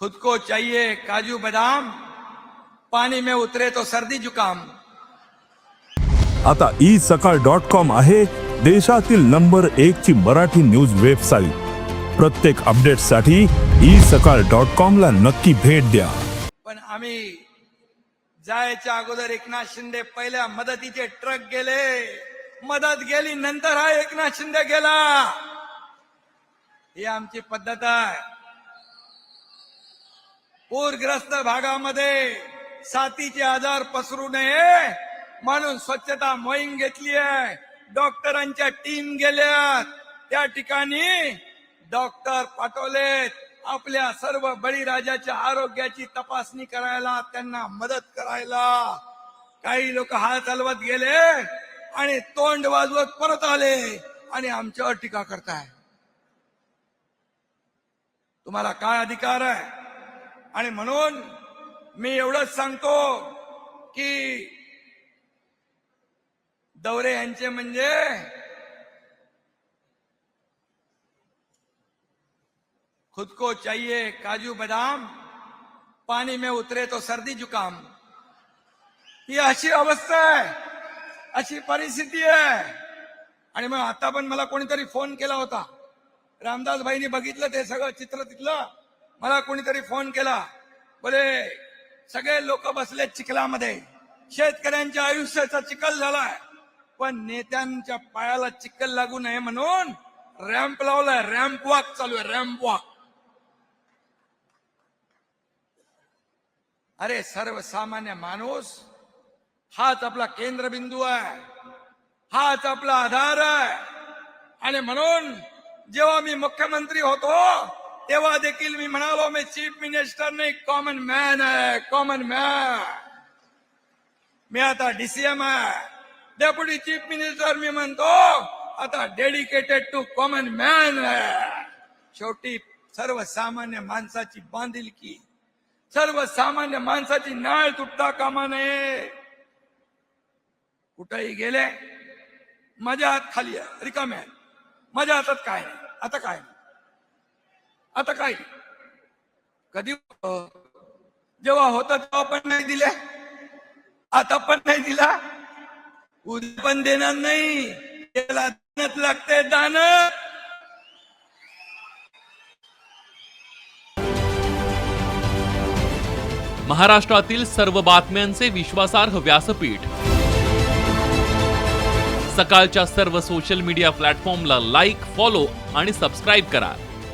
खुद को चाहिए काजू बादाम पानी में उतरे तो सर्दी जुकाम। आता ई सकाळ डॉट कॉम आहे देशातील नंबर एक ची मराठी न्यूज वेबसाईट. प्रत्येक अपडेटसाठी ई सकाळ डॉट कॉम ला नक्की भेट द्या. पण आम्ही जायच्या अगोदर एकनाथ शिंदे पहिल्या मदतीचे ट्रक गेले. मदत गेली नंतर हा एकनाथ शिंदे गेला. ही आमची पद्धत आहे. पूरग्रस्त भागामध्ये साथीचे आजार पसरू नये म्हणून स्वच्छता मोहीम घेतली आहे. डॉक्टरांच्या टीम गेल्यात. त्या ठिकाणी डॉक्टर पाठवलेत. आपल्या सर्व बळीराजाच्या आरोग्याची तपासणी करायला त्यांना मदत करायला. काही लोक हात चालवत गेले आणि तोंड वाजवत परत आले आणि आमच्यावर टीका करताय. तुम्हाला काय अधिकार आहे? आणि म्हणून मी एवढंच सांगतो की दौरे यांचे म्हणजे खुद को चाहिए काजू बदाम पानी में उतरे तो सर्दी जुकाम। ही अशी अवस्था आहे अशी परिस्थिती आहे। आणि मग आता पण मला कोणीतरी फोन केला होता। रामदास भाईनी बघितलं ते सगळं चित्र तिथलं मला कोणीतरी फोन केला। बरे सगळे लोक बसले चिखलामध्ये. शेतकऱ्यांच्या आयुष्याचा चिखल झालाय. पण नेत्यांच्या पायाला चिखल लागू नये म्हणून रॅम्प लावलाय. रॅम्प वॉक चालू आहे रॅम्प वॉक. अरे सर्वसामान्य माणूस हाच आपला केंद्रबिंदू आहे. हाच आपला आधार आहे. आणि म्हणून जेव्हा मी मुख्यमंत्री होतो तेव्हा देखील मी म्हणालो मी चीफ मिनिस्टर नाही, कॉमन मॅन आहे, कॉमन मॅन. मी आता डीसीएम आहे. डेप्युटी चीफ मिनिस्टर मी म्हणतो, आता डेडिकेटेड टू कॉमन मॅन आहे. शेवटी सर्वसामान्य माणसाची बांधिलकी, सर्वसामान्य माणसाची नाळ तुटता कामा नये. कुठेही गेले, माझ्या हात खाली आहे. रिकामे आहे. माझ्या हातात काय नाही. आता काय नाही. आता काय? कधी होतं? जेव्हा होत तेव्हा पण नाही दिले आता पण नाही दिला? उद्या पण देणार नाही. त्याला दानत लागते दान महाराष्ट्रातील सर्व बातम्यांचे विश्वासार्ह व्यासपीठ. सकाळच्या सर्व सोशल मीडिया प्लॅटफॉर्मला लाईक फॉलो आणि सबस्क्राईब करा.